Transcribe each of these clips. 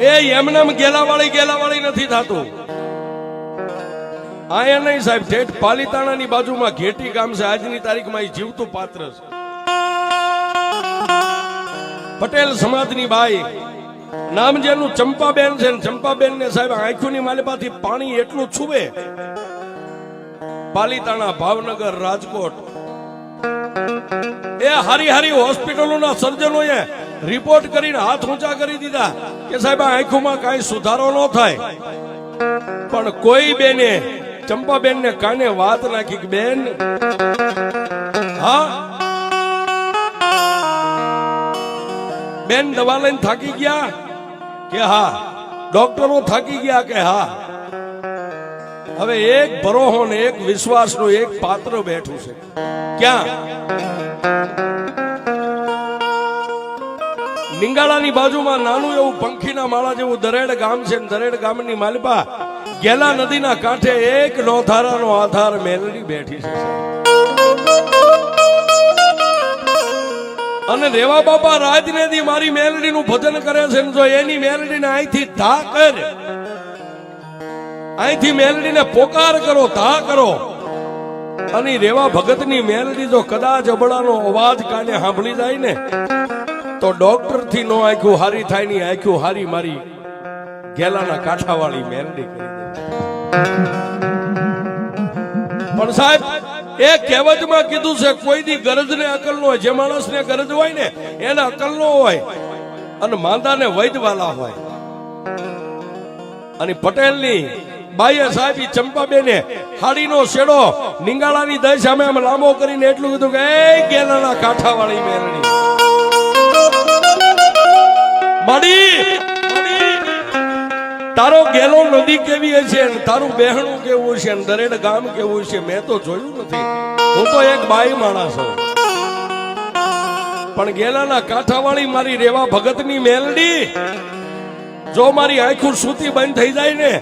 એ એમનેમ ગેલાવાળી ગેલાવાળી નથી થતું. આયા નહીં સાહેબ, ઠેઠ પાલીતાણાની બાજુમાં ઘેટી ગામ છે. આજની તારીખમાં એ જીવતું પાત્ર છે. પટેલ સમાજની બાઈ. નામ જેનું ચંપાબેન છે ચંપાબેન ને સાહેબ આંખોની માલિપાથી પાણી એટલું છુવે. પાલીતાણા ભાવનગર રાજકોટ. એ હારી હારી હોસ્પિટલોના સર્જનોએ રિપોર્ટ કરીને હાથ ઊંચા કરી દીધા કે સાહેબ આંખોમાં કાંઈ સુધારો ન થાય. પણ કોઈ બેને ચંપાબેન ને કાને વાત નાખી બેન, હા? બેન દવા લઈને થાકી ગયા કે, હા? ડોક્ટરો થાકી ગયા કે, હા? હવે એક ભરોહો ને એક વિશ્વાસનું એક પાત્ર બેઠું છે. ક્યાં? નિંગાળાની બાજુમાં નાનું એવું પંખીના માળા જેવું દરેડ ગામ છે દરેડ ગામની માલિપા ગેલા નદીના કાંઠે એક નોધારાનો આધાર મેલડી બેઠી છે અને રેવા બાપા રાજનેદી મારી મેલડીનું ભજન કરે છે જો એની મેલડીને અહીંથી ધા કર. અહીંથી મેલડીને પોકાર કરો, ધા કરો. અને રેવા ભગતની મેલડી જો કદાચ અબળાનો અવાજ કાને સાંભળી જાય ને તો ડોક્ટરથી નો આંખ્યું, હારી થાયની આંખ્યું, હારી મારી ગેલાના કાંઠાવાળી મેરડી કરી પણ સાહેબ, એ કહેવતમાં કીધું છે કોઈ દી ગરજ ને અકલ નો હોય, જે માણસ ને ગરજ હોય ને, એને અકલ નો હોય અને માંદા ને વૈદવાલા હોય. અને પટેલની બાઈએ સાહેબ ચંપાબેને હાડીનો શેડો નિંગાળાની દય સામે લાંબો કરીને એટલું કીધું કે, એ ગેલાના કાંઠાવાળી મેલડી મળી. તારો ગેલો નદી કેવી હશે તારું બહેણું કેવું છે દરેડ ગામ કેવું છે મેં તો જોયું નથી. હું તો એક બાઈ માણસ છું પણ ગેલાના કાંઠાવાળી મારી રેવા ભગતની મેલડી, જો મારી આંખું સૂતી બંધ થઈ જાય ને,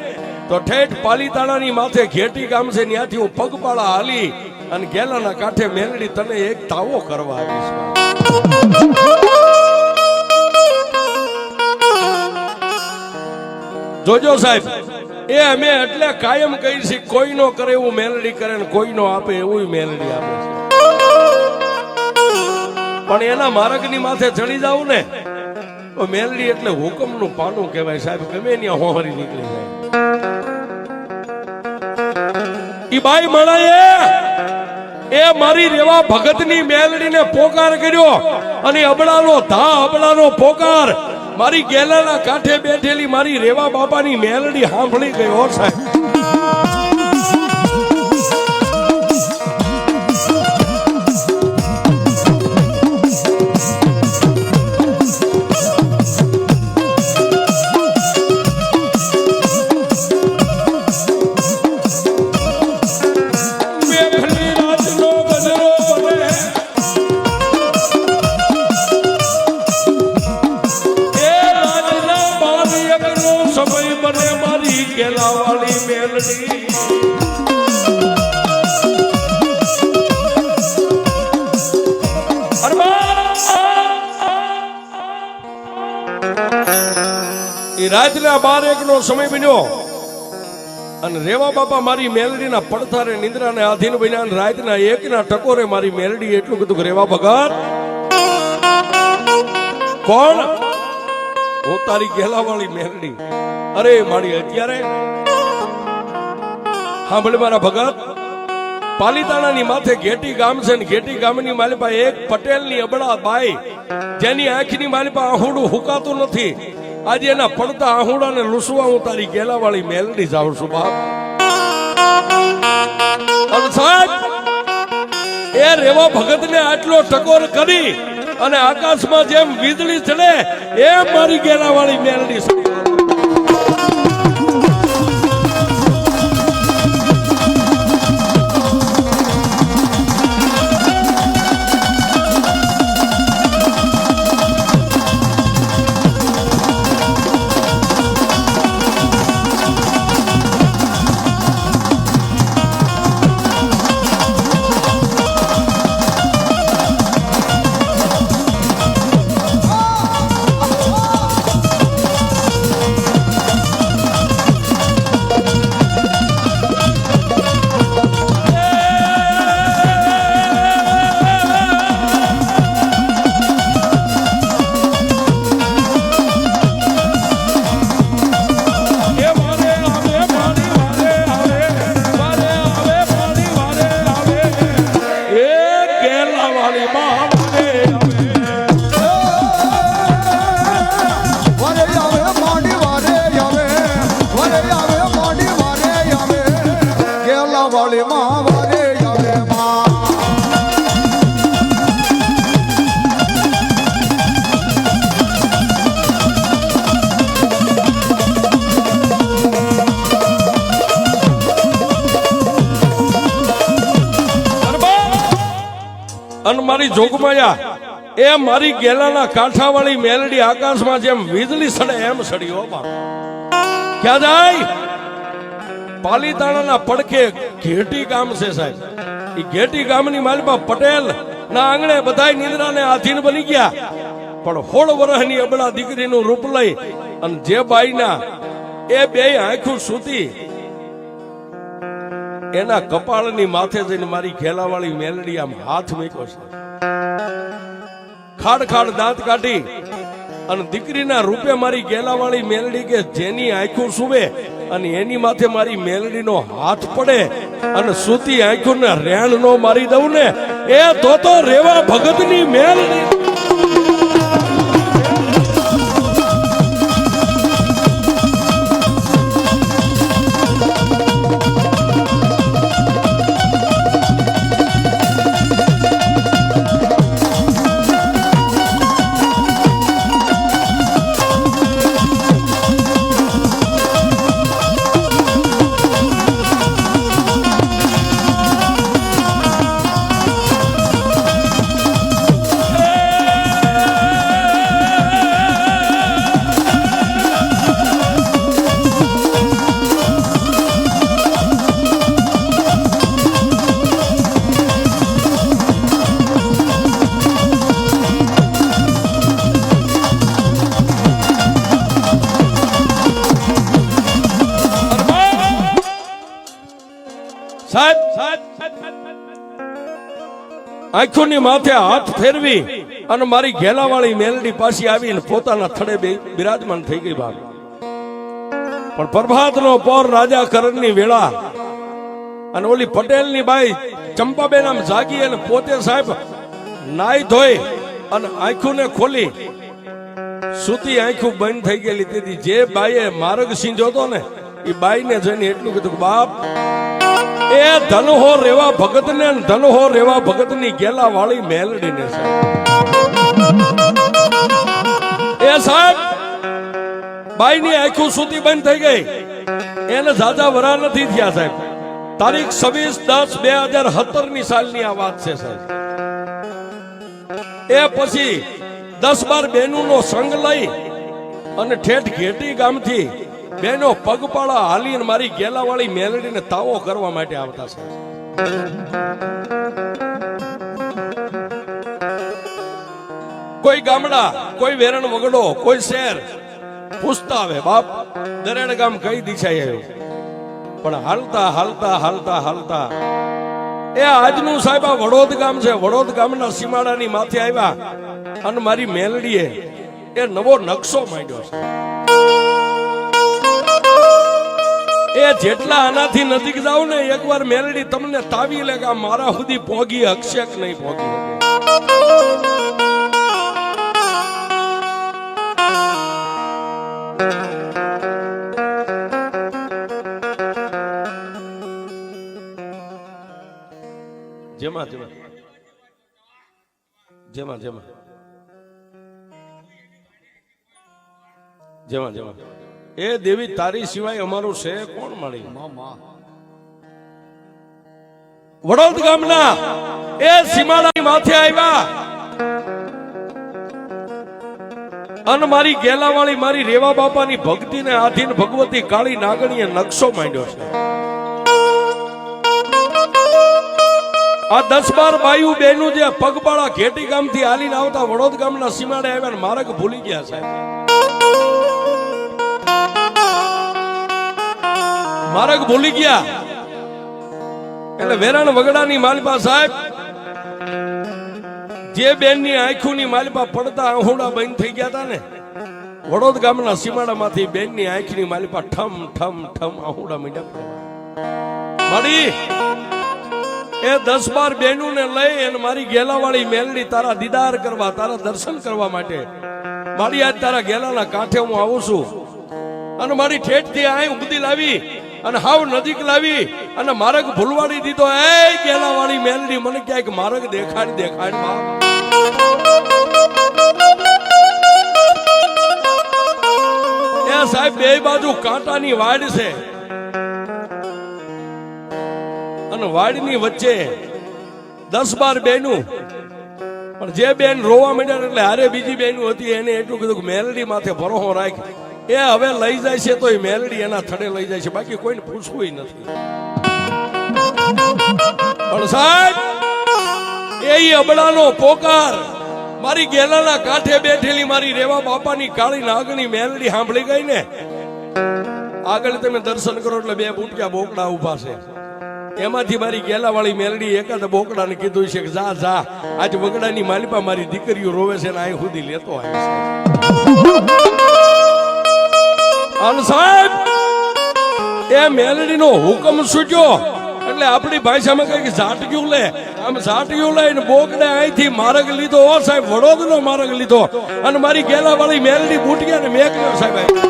તો ઠેઠ પાલીતાણાની માથે ઘેટી ગામ છે, ત્યાંથી હું પગપાળા હાલી અને ગેલાના કાંઠે મેલડી તને એક તાવો કરવા આવીશ જોજો સાહેબ, એ અમે એટલે કાયમ કહી છે કોઈ નો કરે એવું મેલડી કરે ને કોઈ નો આપે એવું મેલડી આપે પણ એના માર્ગની માથે ચડી જાવ ને, તો મેલડી એટલે હુકમનું પાનું કહેવાય સાહેબ, ગમે ત્યાં હોહરી નીકળી જાય. ઈ બાઈ મળાય એ મારી રેવા ભગતની મેલડીને પોકાર કર્યો અને અબડાનો ધા અબડાનો પોકાર મારી ગેલાના કાંઠે બેઠેલી મારી રેવા બાપાની મેલડી સાંભળી ગયો સાહેબ. બાપા, મારી મેલડીના પડથારે નિંદ્રાને આધીન બન્યા રાતના એકના ટકોરે મારી મેલડી એટલું કીધું રેવા ભગત કોણ હું તારી ગેલાવાળી મેલડી. અરે, મારી અત્યારે સાંભળે મારા ભગત. પાલીતાણાની માથે ઘેટી ગામ છે ને ઘેટી ગામની માલિપા એક પટેલની અબળા બાઈ, જેની આંખની માલિપા આહુડું હુકાતું નથી. આજે એના પડતા આહુડાને લૂસવા હું તારી ગેલાવાળી મેલડી જાઉં છું, બાપ. એ રેવા ભગતને આટલો ટકોર કરી અને આકાશમાં જેમ વીજળી ચડે એમ મારી ગેરાવાળી મેલડી અને મારી જોગમાયા, એ મારી ગેલાના કાંઠાવાળી મેલડી આકાશમાં જેમ વીજળી સડે એમ સડ્યો ક્યાં જાય? પાલીતાણાના પડખે ઘેટી ગામ છે સાહેબ. એ ઘેટી ગામની માલમાં પટેલ ના આંગણે બધાય નિંદ્રાને આધીન બની ગયા. પણ હોળ વરહની અબળા દીકરીનું રૂપ લઈ અને જે બાઈના એ બે આંખું સૂતી, એના કપાળની માથે જઈને મારી ઘેલાવાળી મેલડી આમ હાથ મૂક્યો છે. ખાડ ખાડ દાંત કાઢી અને દીકરીના રૂપે મારી ગેલાવાળી મેલડી કે જેની આંખો સુવે અને એની માથે મારી મેલડીનો હાથ પડે અને સૂતી આંખોને રેણ નો મારી દઉં ને. એ તો તો રેવા ભગતની મેલડી. આંખોની માથે હાથ ફેરવી અને મારી ઘેલાવાળી મેલડી પાછી આવીને પોતાના થડે બિરાજમાન થઈ ગઈ બાપ પણ પ્રભાતનો પોર રાજા કરણની વેળા અને ઓલી પટેલની બાઈ ચંપાબેન આમ જાગી અને પોતે સાહેબ નાઈ ધોઈ અને આંખોને ખોલી સુતી આંખું બંધ થઈ ગયેલી. તેથી જે બાઈએ માર્ગ સિંહ હતો ને, એ બાઈને જોઈને એટલું કીધું બાપ એ ધનહો રેવા ભગત ને ધનહો રેવા ભગતની ગેલા વાળી મેલડી ને સાહેબ બાઈ ની આખું સૂતી બંધ થઈ ગઈ. એને જાજા વરા નથી થયા સાહેબ. તારીખ છવ્વીસ દસ બે હજાર સત્તરની સાલની આ વાત છે સાહેબ. એ પછી દસ બાર બેનો નો સંગ લઈ અને ઠેઠ ઘેટી ગામથી બેનો પગપાળા હાલીને મારી ગેલાવાળી મેલડીને તાવો કરવા માટે આવતા છે. કોઈ ગામડા, કોઈ વેરણ વગડો, કોઈ શહેર પૂછતા આવે બાપ, દરેણ ગામ કઈ દિશાએ આવ્યું? પણ હાલતા હાલતા હાલતા હાલતા એ આજનું સાહેબ આ વડોદ ગામ છે. વડોદ ગામના સીમાડાની માથે આવ્યા અને મારી મેલડીએ એ નવો નકશો માંડ્યો છે. એ જેટલા આનાથી નજીક જાવ ને, એકવાર મેલડી તમને તાવી લે કે મારા સુધી પોગી હકશે નહીં પોગી જેમાં જેમાં. જેમાં જેમાં. જેમાં જેમાં. એ દેવી તારી સિવાય અમારું છે, કોણ મળી વડોદ ગામના એ સીમાડા માથે આવ્યા. અને મારી ગેલાવાળી મારી રેવા બાપાની ભક્તિને આધીન ભગવતી કાળી નાગણીએ નકશો માંડ્યો છે. આ દસ બાર બાયુ બેનું જે પગપાળા ઘેટી ગામથી હાલીને આવતા વડોદ ગામના સીમાડે આવ્યા માર્ગ ભૂલી ગયા સાહેબ. માર્ગ ભૂલી ગયા. એટલે વેરાણ વગડાની માલપા સાહેબ, જે બેનની આંખોની માલપા પડતા આહુડા બંધ થઈ ગયા હતા ને, વડોદ ગામના સીમાડામાંથી બેનની આંખની માલપા ઠમ ઠમ ઠમ આહુડા મીંડા પડ્યા. મારી, એ દસ બાર બહેનો ને લઈ અને મારી ગેલાવાળી મેલડી તારા દીદાર કરવા, તારા દર્શન કરવા માટે, મારી આજ તારા ગેલાના કાંઠે હું આવું છું. અને મારી ઠેઠથી આય ઉગદી લાવી અને હાવ નજીક લાવી અને માર્ગ ભૂલવાડી દીધો. એ ગેલાવાળી મેલડી, મને ક્યાંક માર્ગ દેખાડી દેખાડ એ સાહેબ, બે બાજુ કાંટાની વાડ છે. અને વાડની વચ્ચે દસ બાર બેનું પણ જે બેન રોવા માંડ્યા એટલે હારે બીજી બેન હતી, એને એટલું કીધું મેલડી માથે ભરોહો રાખ એ હવે લઈ જાય છે તો એ મેલડી એના થડે લઈ જાય છે. બાકી કોઈને પૂછવું નથી. પણ સાહેબ, એ અબડાનો પોકાર. મારી ગેલાના કાંઠે બેઠેલી મારી રેવા બાપાની કાળી નાગની મેલડી સાંભળી ગઈ ને? આગળ તમે દર્શન કરો એટલે બે બુટક્યા બોકડા ઊભા છે. એમાંથી મારી ગેલા વાળી મેલડી એકાદ બોકડાને કીધું છે કે જા જા. આજ બગડાની માલિપા મારી દીકરીઓ રોવે છે ને અહીં સુધી લેતો આવ્યો અને સાહેબ, એ મેલડીનો હુકમ સૂટ્યો એટલે આપણી ભાષામાં કઈ ઝાટક્યું લે. આમ ઝાટક્યું લઈને બોકડે અહીંથી માર્ગ લીધો. ઓ સાહેબ, વડોદનો માર્ગ લીધો. અને મારી ગેલા વાળી મેલડી બુટિયા ને મેકલ્યો સાહેબ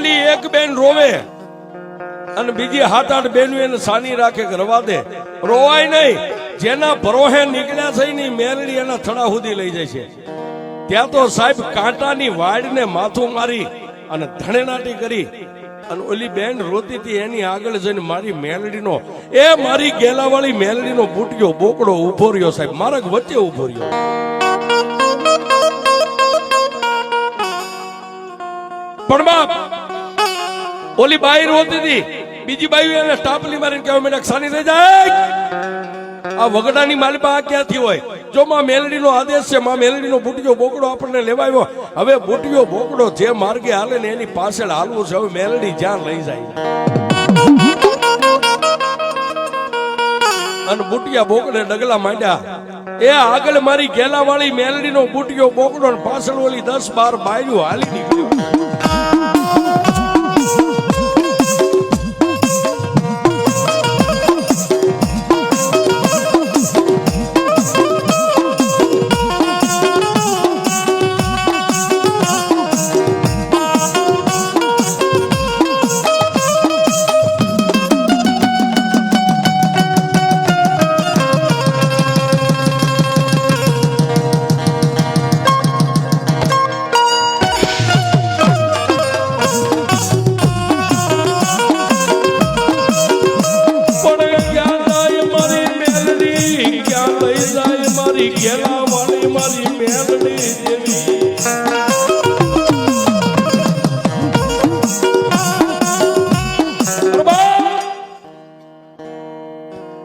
ઓલી એક બેન રોવે અને બીજી હાથ આઠ બેન એને સાની રાખે રવા દે. રોવાય નહીં. જેના ભરોહે નીકળ્યા છે ની મેરડી એના થડા સુધી લઈ જાય છે. ત્યાં તો સાહેબ કાંટાની વાડને માથું મારી અને ધણેનાટી કરી અને ઓલી બેન રોતી હતી એની આગળ જઈને મારી મેલડીનો એ મારી ગેલાવાળી મેલડીનો બુટિયો બોકડો ઊભો રહ્યો સાહેબ. મારા વચ્ચે ઊભો રહ્યો. પણ બાપ ઓલી બાઈ રોતી હતી બીજી બાઈ એને સ્ટાફલી મારીને કહેવા માંડ્યા સાની થઈ જાય. આ વગડાની માલિપા આ ક્યાંથી હોય? જો માં મેલડીનો આદેશ છે, માં મેલડીનો બુટિયો બોકડો આપણને લેવાયો. હવે બુટિયો બોકડો જે માર્ગે હાલે ને એની પાછળ હાલવું છે. હવે મેલડી જ્યાં લઈ જાય. અને બુટિયા બોકડે ડગલા માંડ્યા. એ આગળ મારી ગેલા વાળી મેલડીનો બુટિયો બોકડો પાછળ ઓલી દસ બાર બાયું હાલી નીકળ્યો.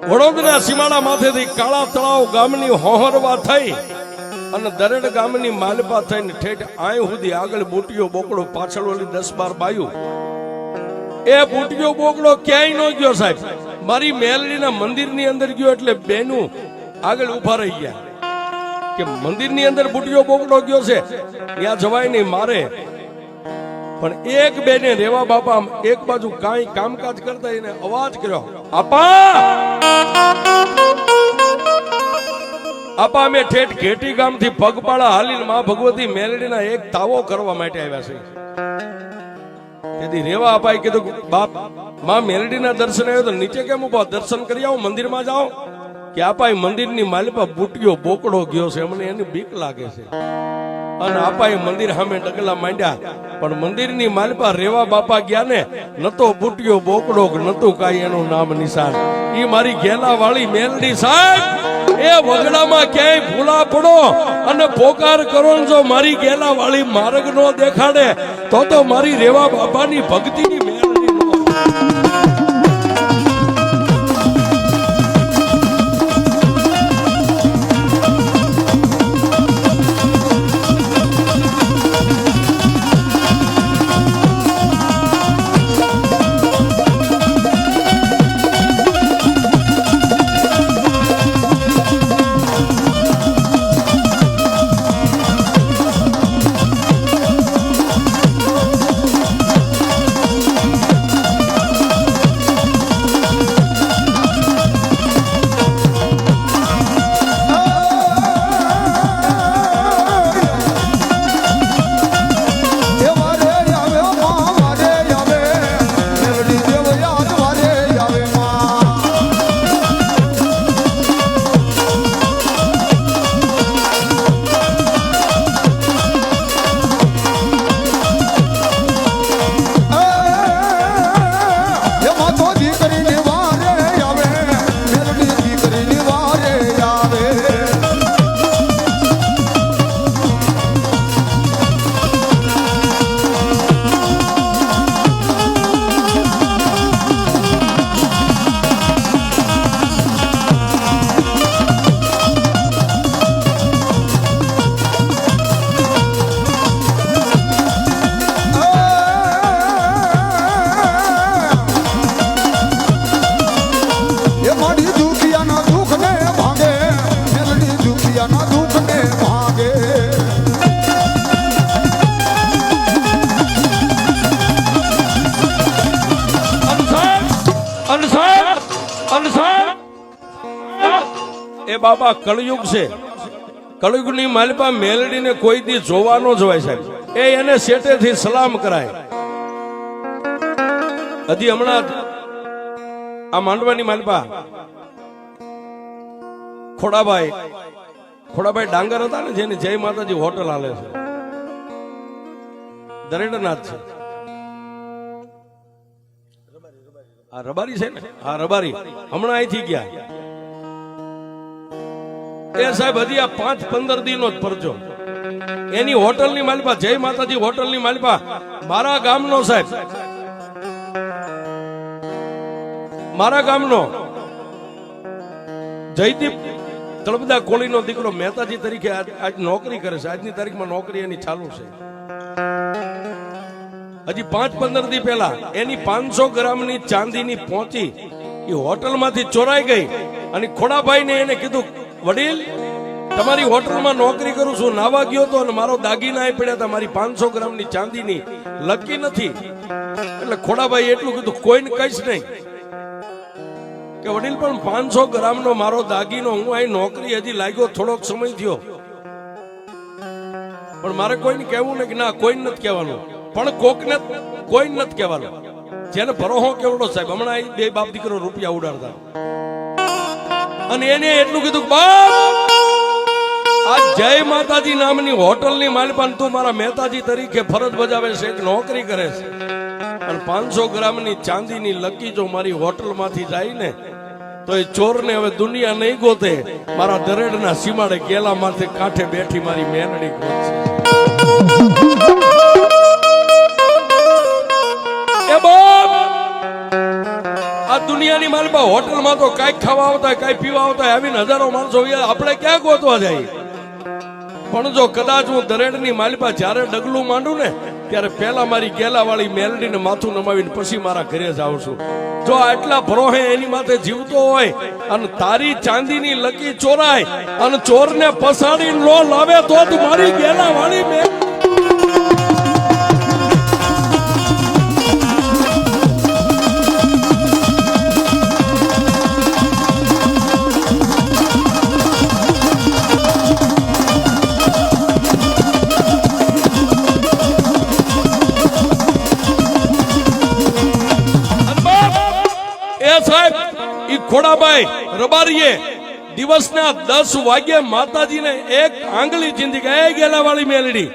વડોદરા સીમાડા માથેથી કાળા તળાવ ગામની હોહરવા થઈ અને દરેડ ગામની માલપા થઈને ઠેઠ આય સુધી આગળ બુટીઓ બોકડો પાછળ ઓલી દસ બાર બાયું. એ બુટીઓ બોકડો ક્યાંય ન ગયો સાહેબ. મારી મેલડીના મંદિરની અંદર ગયો એટલે બેનું આગળ ઊભા રહી ગયા. કે મંદિરની અંદર બુટિયો બોકડો ગયો છે, ત્યાં જવાય નહીં મારે. પણ એક બે ને રેવા બાપા એક બાજુ કાંઈ કામકાજ કરતા એને અવાજ કર્યો, આપા! આપા, અમે ઠેઠ ઘેટી ગામથી પગપાળા હાલીને માં ભગવતી મેલડીના એક તાવો કરવા માટે આવ્યા છે તેથી રેવા અપાય કીધું બાપ, માં મેલડીના દર્શન આવ્યો તો નીચે કેમ ઊભો દર્શન કરી આવો, મંદિરમાં જાઓ. કે આપાય મંદિરની માલિપા બુટિયો બોકડો ગયો છે અમને એની બીક લાગે છે. અને આપાએ મંદિર સામે ડગલા માંડ્યા. પણ મંદિરની માલિપા રેવા બાપા ગયા ને નતો બુટિયો બોકડો નતું કાંઈ એનું નામ નિશાન. એ મારી ઘેલા વાળી મેલડી સાહેબ, એ વગડામાં ક્યાંય ભૂલા પડો અને પોકાર કરો જો મારી ગેલા વાળી માર્ગ નો દેખાડે, તો તો મારી રેવા બાપાની ભક્તિની એ કળયુગ છે. કળયુગની માલિપા મેલડીને કોઈ દી જોવા ન જોવાય સાહેબ. એ એને શેટેથી સલામ કરાય. હજી હમણાં આ માંડવાની માલિપા ખોડાભાઈ ખોડાભાઈ ડાંગર હતા ને જેની જય માતાજી હોટલ હાલે છે. દરેડનાથ છે. આ રબારી છે ને? હા રબારી. હમણાં અહીંથી ગયા. એ સાહેબ, હજી આ પાંચ પંદર દિનનો જ પરજો એની હોટલની માલિપા, જય માતાજી હોટલની માલિપા. મારા ગામનો સાહેબ. મારા ગામનો. જયદીપ તળપદા કોળીનો દીકરો મહેતાજી તરીકે આજ નોકરી કરે છે. આજની તારીખમાં નોકરી એની ચાલુ છે. હજી પાંચ પંદર દી પહેલા એની પાંચસો ગ્રામની ચાંદીની પહોંચી એ હોટલમાંથી ચોરાઈ ગઈ અને ખોડાભાઈને એને કીધું વડીલ, તમારી હોટલમાં નોકરી કરું છું, નાવા ગયો તો અને મારો દાગીના પડ્યા હતા, મારી પાંચસો ગ્રામની ચાંદીની લકી નથી. એટલે ખોડાભાઈ એટલું કીધું, કોઈને કહીશ નહીં. કે વડીલ, પણ પાંચસો ગ્રામનો મારો દાગીનો, હું અહીં નોકરી હજી લાગ્યો, થોડોક સમય થયો. પણ મારે કોઈને કહેવું ને કે ના, કોઈને નથી કહેવાનું. પણ કોકને કોઈને નથી કહેવાનું. જેને ભરોહો કેવડો સાહેબ, હમણાં બે બાપ દીકરો રૂપિયા ઉડાડતા. અને એને એટલું કીધું આ જય માતાજી નામની હોટલની માલપાન તો મારા મહેતાજી તરીકે ફરજ બજાવે છે, એક નોકરી કરે છે. અને પાંચસો ગ્રામની ચાંદીની લકી જો મારી હોટલમાંથી જાય ને, તો એ ચોરને હવે દુનિયા નહીં ગોતે. મારા દરેડના સીમાડે ગેલા માથે કાંઠે બેઠી મારી મેનડી ગોતશે. દુનિયાની માલમાં હોટલમાં તો કાંઈક ખાવા આવતા હોય કાંઈ પીવા આવતા, આવીને હજારો માણસો આપણે ક્યાં ગોતવા જાય? પણ જો કદાચ હું દરેડની માલિપા જ્યારે ડગલું માંડું ને, ત્યારે પહેલા મારી ગેલાવાળી મેલડીને માથું નમાવીને પછી મારા ઘરે જાઉં છું. જો આટલા ભરોહે એની માથે જીવતો હોય, અને તારી ચાંદીની લકી ચોરાય, અને ચોરને પસાડીને લો લાવે તો જ મારી ગેલા વાળી ઈ ખોડાભાઈ રબારીએ દિવસના દસ વાગ્યે માતાજીને એક આંગળી ચીંધી એ ગેલા વાળી મેલડી,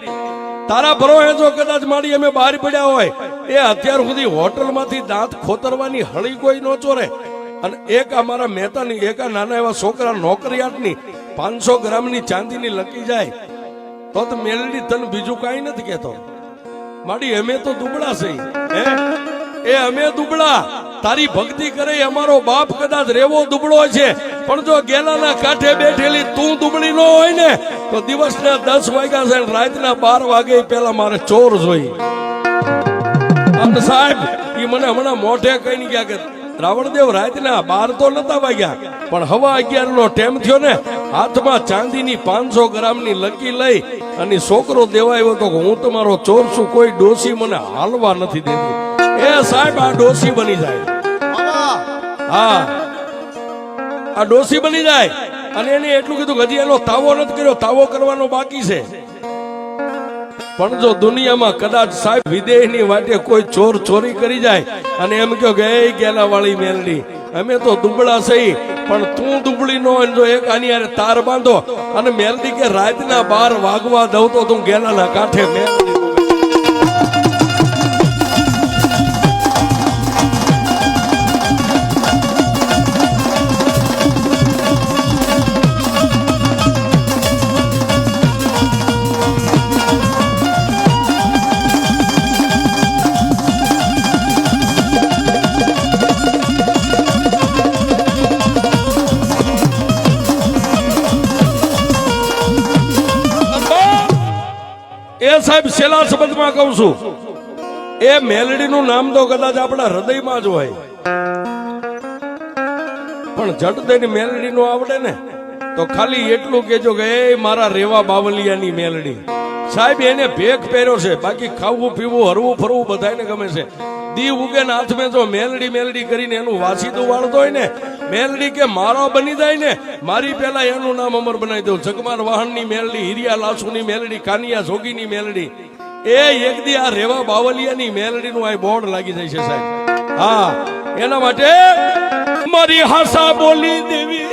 તારા ભરોહે જો કદાચ મારી અમે બહાર પડ્યા હોય, એ અત્યાર સુધી હોટલમાંથી દાંત ખોતરવાની હળી કોઈ નો ચોરે. અને એક અમારા મહેતાની, એક નાના એવા છોકરા નોકરિયાતની પાંચસો ગ્રામની ચાંદીની લકી જાય, તો તો મેલડી તને બીજું કાંઈ નથી કહેતો. માડી, અમે તો દુબળા છે એ અમે દુબળા. તારી ભક્તિ કરે અમારો બાપ કદાચ રેવો દુબળો છે. પણ જો ગેલાના કાંઠે બેઠેલી તું દુબળી ન હોય ને, તો દિવસના દસ વાગ્યા છે રાતના બાર વાગે પેલા મારે ચોર જોઈ. સાહેબ એ મને હમણાં મોઢે કહીને ગયા કે, રાવણદેવ, રાતના બાર તો નતા વાગ્યા, પણ હવા અગિયાર નો ટેમ થયો ને, હાથમાં ચાંદીની પાંચસો ગ્રામની લકી લઈ અને છોકરો દેવાયો તો હું તમારો ચોર છું, કોઈ ડોસી મને હાલવા નથી દેતી. એ સાહેબ, આ ડોસી બની જાય. હા. આ ડોસી બની જાય. અને એને એટલું કીધું હજી તાવો નથી કર્યો, તાવો કરવાનો બાકી છે. પણ જો દુનિયામાં કદાચ સાહેબ વિદેહની વાટે કોઈ ચોર ચોરી કરી જાય અને એમ કહો કે ગેલા વાળી મેલડી, અમે તો દુબળા સહી, પણ તું દુબળી નો જો એક આની હારે તાર બાંધો અને મેલડી કે રાતના બાર વાગવા દઉં તો તું ગેલાના કાંઠે મેલડી એ સાહેબ છેલ્લા શબ્દમાં કહું છું, એ મેલડીનું નામ તો કદાચ આપણા હૃદયમાં જ હોય. પણ જટ દઈને મેલડી નો આવડે ને, તો ખાલી એટલું કેજો કે, એ મારા રેવા બાવલિયાની મેલડી. સાહેબ, એને ભેખ પહેર્યો છે, બાકી ખાવું, પીવું, હરવું, ફરવું બધાને ગમે છે. દી ઉગે ને હાથમાં જો મેલડી મેલડી કરીને એનું વાસીદું વાળતો હોય ને, મેલડી કે મારો બની જાય ને, મારી પેલા એનું નામ અમર બનાવી દઉં. જગમાર વાહનની મેલડી, હિરિયા લાસુની મેલડી, કાનિયા જોગીની મેલડી. એ એક દી આ રેવા બાવલિયાની મેલડીનું આ બોર્ડ લાગી જાય છે સાહેબ. હા, એના માટે મારી હાસા બોલી દેવી.